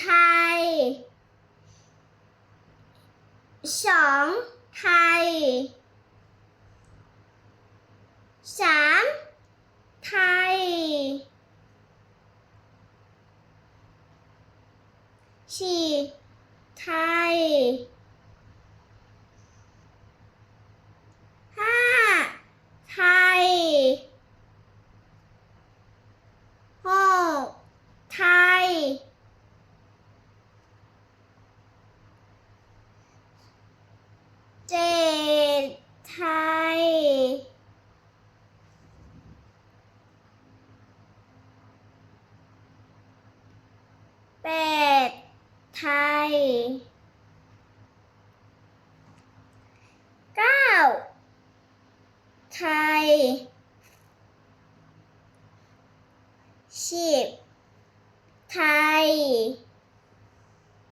ไทย สองไทยสามไทยสี่ไทยห้าไทยหกไทย เจ็ดไทยแปดไทยเก้าไทยสิบไทย